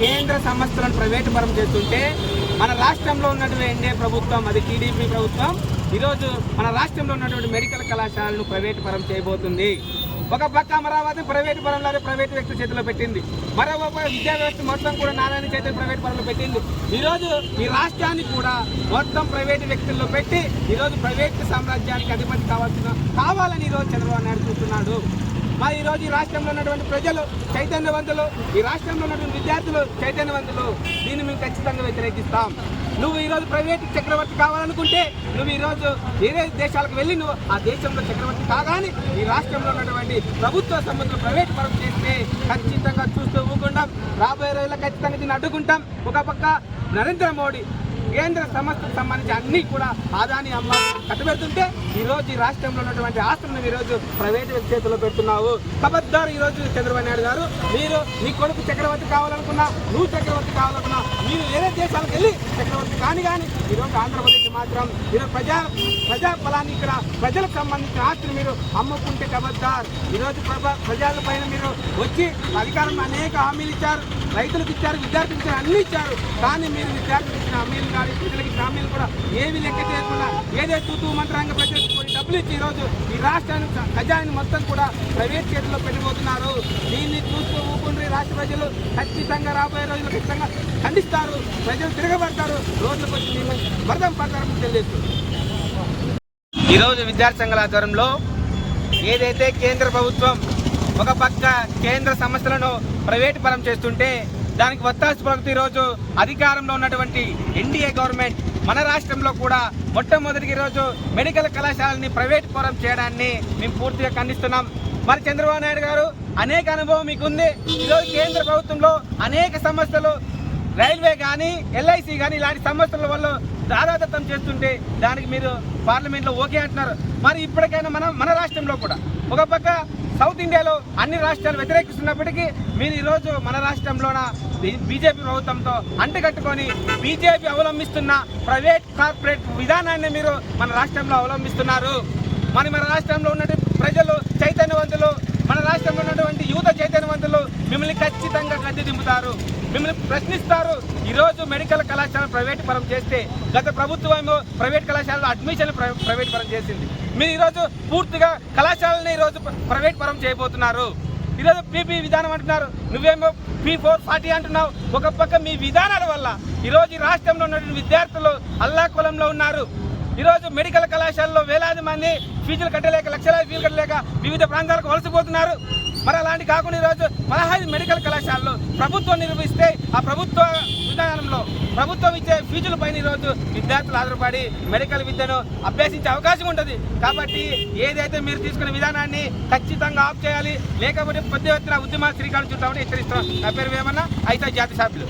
కేంద్ర సంస్థలను ప్రైవేటు పరం చేస్తుంటే మన రాష్ట్రంలో ఉన్నటువంటి ఎన్డీఏ ప్రభుత్వం అది టీడీపీ ప్రభుత్వం ఈరోజు మన రాష్ట్రంలో ఉన్నటువంటి మెడికల్ కళాశాలను ప్రైవేటు పరం చేయబోతుంది. ఒక పక్క అమరావతి ప్రైవేట్ పరంలో ప్రైవేట్ వ్యక్తుల చేతిలో పెట్టింది. మరోవైపు విద్యా వ్యవస్థ మొత్తం కూడా నారాయణ చేతులు ప్రైవేట్ పరంలో పెట్టింది. ఈరోజు ఈ రాష్ట్రాన్ని కూడా మొత్తం ప్రైవేటు వ్యక్తుల్లో పెట్టి ఈరోజు ప్రైవేట్ సామ్రాజ్యానికి అధిపతి కావాల్సిన కావాలని ఈరోజు చంద్రబాబు నాయుడు చూస్తున్నాడు. మా ఈరోజు ఈ రాష్ట్రంలో ఉన్నటువంటి ప్రజలు చైతన్యవంతులు ఈ రాష్ట్రంలో ఉన్నటువంటి విద్యార్థులు చైతన్యవంతులు. దీన్ని మేము ఖచ్చితంగా వ్యతిరేకిస్తాం. నువ్వు ఈరోజు ప్రైవేట్ చక్రవర్తి కావాలనుకుంటే నువ్వు ఈరోజు వేరే దేశాలకు వెళ్ళి నువ్వు ఆ దేశంలో చక్రవర్తి కాగానే ఈ రాష్ట్రంలో ఉన్నటువంటి ప్రభుత్వ సంబంధం ప్రైవేట్ పరం చేస్తే ఖచ్చితంగా చూస్తూ ఊకుంటాం. రాబోయే రోజుల్లో ఖచ్చితంగా దీన్ని అడ్డుకుంటాం. ఒక పక్క నరేంద్ర మోడీ కేంద్ర సంస్థకు సంబంధించి అన్ని కూడా ఆదాని అమ్మ కట్టుబెడుతుంటే ఈ రోజు ఈ రాష్ట్రంలో ఉన్నటువంటి ఆస్తులను ఈ రోజు ప్రైవేట్ వ్యక్తి చేతిలో పెడుతున్నావు. కబద్దారు ఈ రోజు చంద్రబాబు నాయుడు గారు మీరు మీ కొడుకు చక్రవర్తి కావాలనుకున్నా నువ్వు చక్రవర్తి కావాలనుకున్నా మీరు వేరే దేశాలకు వెళ్ళి చక్రవర్తి కాని కానీ ఈ రోజు ఆంధ్రప్రదేశ్ మాత్రం ఈరోజు ప్రజా ప్రజా ఫలాన్ని ఇక్కడ ప్రజలకు సంబంధించిన ఆస్తులు మీరు అమ్ముకుంటే కబద్దార్. ఈ రోజు ప్రభ ప్రజల పైన మీరు వచ్చి అధికారం అనేక హామీలు ఇచ్చారు రైతులకు ఇచ్చారు విద్యార్థులకు ఇచ్చారు అన్ని ఇచ్చారు. కానీ మీరు విద్యార్థులకు ఇచ్చిన హామీలు కానీ ప్రజలకు హామీలు కూడా ఏమి లెక్క చేయకుండా ఏదే తూతూ మంత్రాంగ ప్రజలకు డబ్బులు ఇచ్చి ఈరోజు ఈ రాష్ట్రానికి ఖజాని మొత్తం కూడా ప్రైవేట్ చేతుల్లో పెట్టిపోతున్నారు దీన్ని చూస్తూ ఊపుండ్రి రాష్ట్ర ప్రజలు ఖచ్చితంగా రాబోయే రోజులు ఖచ్చితంగా ఖండిస్తారు. ప్రజలు తిరగబడతారు. రోడ్లకు వచ్చి వరదం పడతారని తెలియజేస్తుంది ఈరోజు విద్యార్థి సంఘాల ఆధ్వర్యంలో ఏదైతే కేంద్ర ప్రభుత్వం ఒక పక్క కేంద్ర సంస్థలను ప్రైవేటు పరం చేస్తుంటే దానికి వత్తాసు పలుకుతూ ఈరోజు అధికారంలో ఉన్నటువంటి ఎన్డీఏ గవర్నమెంట్ మన రాష్ట్రంలో కూడా మొట్టమొదటి ఈరోజు మెడికల్ కళాశాలని ప్రైవేట్ పరం చేయడాన్ని మేము పూర్తిగా ఖండిస్తున్నాం. మరి చంద్రబాబు నాయుడు గారు అనేక అనుభవం మీకుంది. ఈరోజు కేంద్ర ప్రభుత్వంలో అనేక సంస్థలు రైల్వే కానీ ఎల్ఐసి కానీ ఇలాంటి సంస్థల వల్ల దాదాదత్తం చేస్తుంటే దానికి మీరు పార్లమెంట్లో ఓకే అంటున్నారు. మరి ఇప్పటికైనా మన మన రాష్ట్రంలో కూడా. ఒక పక్క సౌత్ ఇండియాలో అన్ని రాష్ట్రాలు వ్యతిరేకిస్తున్నప్పటికీ మీరు ఈరోజు మన రాష్ట్రంలోన బీజేపీ ప్రభుత్వంతో అంటగట్టుకొని బీజేపీ అవలంబిస్తున్న ప్రైవేట్ కార్పొరేట్ విధానాన్ని మీరు మన రాష్ట్రంలో అవలంబిస్తున్నారు. మరి మన రాష్ట్రంలో ఉన్నటువంటి ప్రజలు చైతన్యవంతులు మన రాష్ట్రంలో ఉన్నటువంటి యువత చైతన్యవంతులు మిమ్మల్ని ఖచ్చితంగా గద్దె దింపుతారు. మిమ్మల్ని ప్రశ్నిస్తారు. ఈరోజు మెడికల్ కళాశాల ప్రైవేట్ పరం చేస్తే గత ప్రభుత్వం ప్రైవేట్ కళాశాలలో అడ్మిషన్ ప్రైవేట్ పరం చేసింది. మీరు ఈరోజు పూర్తిగా కళాశాలని ఈరోజు ప్రైవేట్ పరం చేయబోతున్నారు. ఈరోజు పీపీ విధానం అంటున్నారు. నువ్వేమో పీ ఫోర్ ఫార్టీ అంటున్నావు. ఒక పక్క మీ విధానాల వల్ల ఈరోజు ఈ రాష్ట్రంలో ఉన్నటువంటి విద్యార్థులు అల్లాకులంలో ఉన్నారు. ఈరోజు మెడికల్ కళాశాలలో వేలాది మంది ఫీజులు కట్టలేక లక్షలాది ఫీజులు కట్టలేక వివిధ ప్రాంతాలకు వలసిపోతున్నారు. మరి అలాంటి కాకుండా ఈరోజు పదహైదు మెడికల్ కళాశాలలో ప్రభుత్వం నిర్వహిస్తే ఆ ప్రభుత్వ విధానంలో ప్రభుత్వం ఇచ్చే ఫీజులపైన ఈరోజు విద్యార్థులు ఆధారపడి మెడికల్ విద్యను అభ్యసించే అవకాశం ఉంటుంది. కాబట్టి ఏదైతే మీరు తీసుకున్న విధానాన్ని ఖచ్చితంగా ఆఫ్ చేయాలి. లేకపోతే పెద్ద ఎత్తున ఉద్యమాలు శ్రీకారం చుట్టామని హెచ్చరిస్తున్నాం. నా పేరు ఏమన్నా అయితే జాతి సభ్యులు.